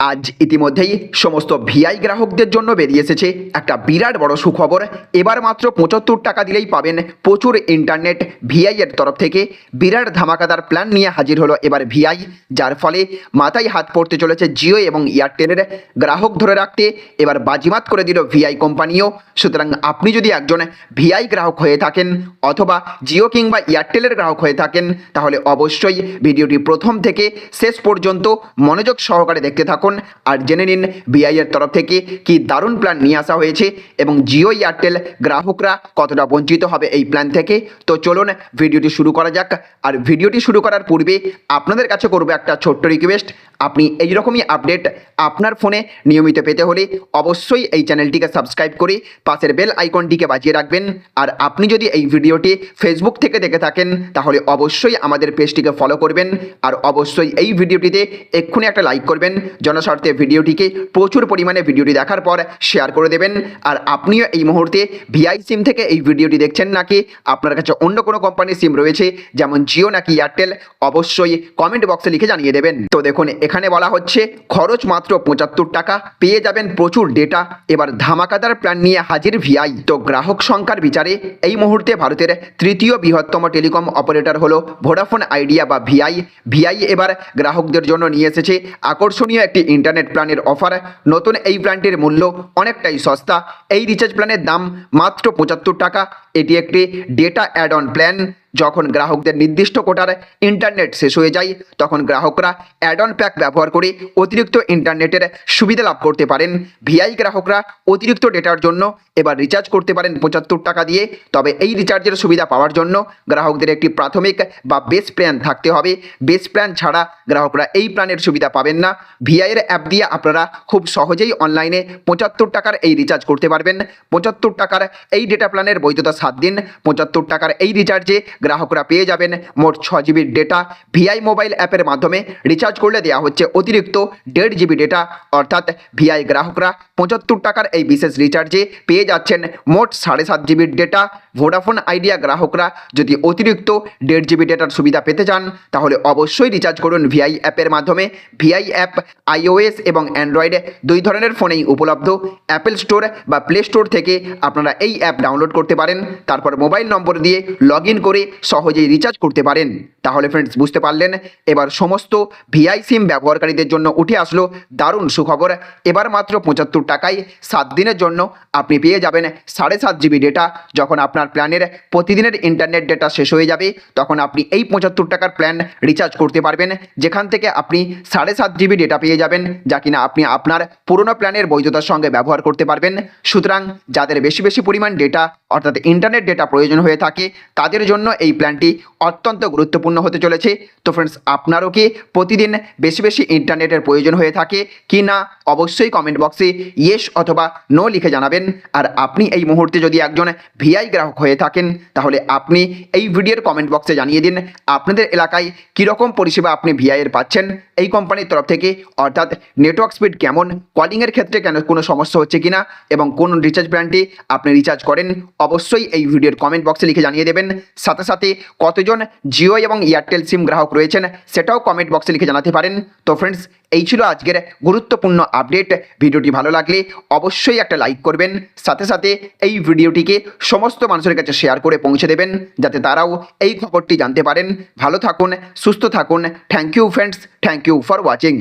আজ ইতিমধ্যেই সমস্ত ভিআই গ্রাহকদের জন্য বেরিয়ে এসেছে একটা বিরাট বড় সুখবর। এবার মাত্র পঁচাত্তর টাকা দিলেই পাবেন প্রচুর ইন্টারনেট ভিআই এর তরফ থেকে। বিরাট ধামাকাদার প্ল্যান নিয়ে হাজির হলো এবার ভিআই, যার ফলে মাথায় হাত পড়তে চলেছে জিও এবং এয়ারটেলের গ্রাহক ধরে রাখতে। এবার বাজিমাত করে দিল ভিআই কোম্পানিও। সুতরাং আপনি যদি একজন ভিআই গ্রাহক হয়ে থাকেন অথবা জিও কিংবা এয়ারটেলের গ্রাহক হয়ে থাকেন, তাহলে অবশ্যই ভিডিওটি প্রথম থেকে শেষ পর্যন্ত মনোযোগ সহকারে দেখতে থাকুন। আর জেনে নিন ভিআই এর তরফ থেকে কি দারুণ প্ল্যান নিয়ে আসা হয়েছে এবং জিও এয়ারটেল গ্রাহকরা কতটা বঞ্চিত হবে এই প্ল্যান থেকে। তো চলুন ভিডিওটি শুরু করা যাক। আর ভিডিওটি শুরু করার পূর্বে আপনাদের কাছে করব একটা ছোট্ট রিকোয়েস্ট আপনি এইরকমই আপডেট আপনার ফোনে নিয়মিত পেতে হলে অবশ্যই এই চ্যানেলটিকে সাবস্ক্রাইব করে পাশের বেল আইকনটিকে বাজিয়ে রাখবেন। আর আপনি যদি এই ভিডিওটি ফেসবুক থেকে দেখে থাকেন, তাহলে অবশ্যই আমাদের পেজটিকে ফলো করবেন। আর অবশ্যই এই ভিডিওটিতে এক্ষুনি একটা লাইক করবেন। জনস্বার্থে ভিডিওটিকে প্রচুর পরিমাণে ভিডিওটি দেখার পর শেয়ার করে দেবেন। আর আপনিও এই মুহূর্তে ভিআই সিম থেকে এই ভিডিওটি দেখছেন নাকি? আপনার কাছে অন্য কোনো কোম্পানির সিম রয়েছে, যেমন জিও নাকি এয়ারটেল অবশ্যই কমেন্ট বক্সে লিখে জানিয়ে দেবেন। তো দেখুন, এখানে বলা হচ্ছে, খরচ মাত্র পঁচাত্তর টাকা, পেয়ে যাবেন প্রচুর ডেটা এবার ধামাকাদার প্ল্যান নিয়ে হাজির ভিআই তো গ্রাহক সংখ্যার বিচারে এই মুহূর্তে ভারতের তৃতীয় বৃহত্তম টেলিকম অপারেটর হলো ভোডাফোন আইডিয়া বা ভিআই ভিআই এবার গ্রাহকদের জন্য নিয়ে এসেছে। আকর্ষণীয় একটি ইন্টারনেট প্ল্যানের অফার নতুন এই প্ল্যানটির মূল্য অনেকটাই সস্তা। এই রিচার্জ প্ল্যানের দাম মাত্র পঁচাত্তর টাকা। এটি একটি ডেটা অ্যাড অন প্ল্যান যখন গ্রাহকদের নির্দিষ্ট কোটার ইন্টারনেট শেষ হয়ে যায়, তখন গ্রাহকরা অ্যাড অন প্যাক ব্যবহার করে অতিরিক্ত ইন্টারনেটের সুবিধা লাভ করতে পারেন। ভিআই গ্রাহকরা অতিরিক্ত ডেটার জন্য এবার রিচার্জ করতে পারেন পঁচাত্তর টাকা দিয়ে। তবে এই রিচার্জের সুবিধা পাওয়ার জন্য গ্রাহকদের একটি প্রাথমিক বা বেস প্ল্যান থাকতে হবে। বেস প্ল্যান ছাড়া গ্রাহকরা এই প্ল্যানের সুবিধা পাবেন না। ভিআইয়ের অ্যাপ দিয়ে আপনারা খুব সহজেই অনলাইনে পঁচাত্তর টাকার এই রিচার্জ করতে পারবেন। পঁচাত্তর টাকার এই ডেটা প্ল্যানের বৈধতা সাত দিন, পঁচাত্তর টাকার এই রিচার্জে গ্রাহকরা পেয়ে যাবেন মোট ছ জিবির ডেটা। ভিআই মোবাইল অ্যাপের মাধ্যমে রিচার্জ করলে দেওয়া হচ্ছে অতিরিক্ত দেড় জিবি ডেটা। অর্থাৎ ভিআই গ্রাহকরা পঁচাত্তর টাকার এই বিশেষ রিচার্জে পেয়ে যাচ্ছেন মোট সাড়ে সাত জিবির ডেটা। ভোডাফোন আইডিয়া গ্রাহকরা যদি অতিরিক্ত দেড় জিবি ডেটার সুবিধা পেতে চান, তাহলে অবশ্যই রিচার্জ করুন ভিআই অ্যাপের মাধ্যমে। ভিআই অ্যাপ আইওএস এবং অ্যান্ড্রয়েড দুই ধরনের ফোনেই উপলব্ধ। অ্যাপেল স্টোর বা প্লে স্টোর থেকে আপনারা এই অ্যাপ ডাউনলোড করতে পারেন। তারপর মোবাইল নম্বর দিয়ে লগ করে সহজেই রিচার্জ করতে পারেন। তাহলে ফ্রেন্ডস বুঝতে পারলেন? এবার সমস্ত ভিআই সিম ব্যবহারকারীদের জন্য উঠে আসলো দারুণ সুখবর। এবার মাত্র পঁচাত্তর টাকায় সাত দিনের জন্য আপনি পেয়ে যাবেন সাড়ে সাত জিবি ডেটা যখন আপনার প্ল্যানের প্রতিদিনের ইন্টারনেট ডেটা শেষ হয়ে যাবে, তখন আপনি এই পঁচাত্তর টাকার প্ল্যান রিচার্জ করতে পারবেন। যেখান থেকে আপনি সাড়ে সাত জিবি ডেটা পেয়ে যাবেন, যা কিনা আপনি আপনার পুরনো প্ল্যানের বৈধতার সঙ্গে ব্যবহার করতে পারবেন। সুতরাং যাদের বেশি বেশি পরিমাণ ডেটা অর্থাৎ ইন্টারনেট ডেটা প্রয়োজন হয়ে থাকে, তাদের জন্য এই প্ল্যানটি অত্যন্ত গুরুত্বপূর্ণ। হতে চলেছে। তো ফ্রেন্ডস আপনারও কি প্রতিদিন বেশি বেশি ইন্টারনেটের প্রয়োজন হয়ে থাকে? কি না, অবশ্যই কমেন্ট বক্সে ইয়েস অথবা নো লিখে জানাবেন। আর আপনি এই মুহূর্তে যদি একজন ভিআই গ্রাহক হয়ে থাকেন, তাহলে আপনি এই ভিডিওর কমেন্ট বক্সে জানিয়ে দিন আপনাদের এলাকায় কীরকম পরিষেবা আপনি ভিআইয়ের পাচ্ছেন। এই কোম্পানির তরফ থেকে অর্থাৎ নেটওয়ার্ক স্পিড কেমন কলিংয়ের ক্ষেত্রে কেন, কোনো সমস্যা হচ্ছে কিনা এবং কোন রিচার্জ প্ল্যানটি আপনি রিচার্জ করেন, অবশ্যই এই ভিডিওর কমেন্ট বক্সে লিখে জানিয়ে দেবেন। সাথে সাথে কতজন জিও এবং এয়ারটেল সিম গ্রাহক রয়েছেন, সেটাও কমেন্ট বক্সে লিখে জানাতে পারেন। তো ফ্রেন্ডস এই ছিল আজকের গুরুত্বপূর্ণ আপডেট ভিডিওটি ভালো লাগলে অবশ্যই একটা লাইক করবেন, সাথে সাথে এই ভিডিওটিকে সমস্ত মানুষের কাছে শেয়ার করে পৌঁছে দেবেন, যাতে তারাও এই খবরটি জানতে পারেন। ভালো থাকুন, সুস্থ থাকুন। Thank you friends thank you for watching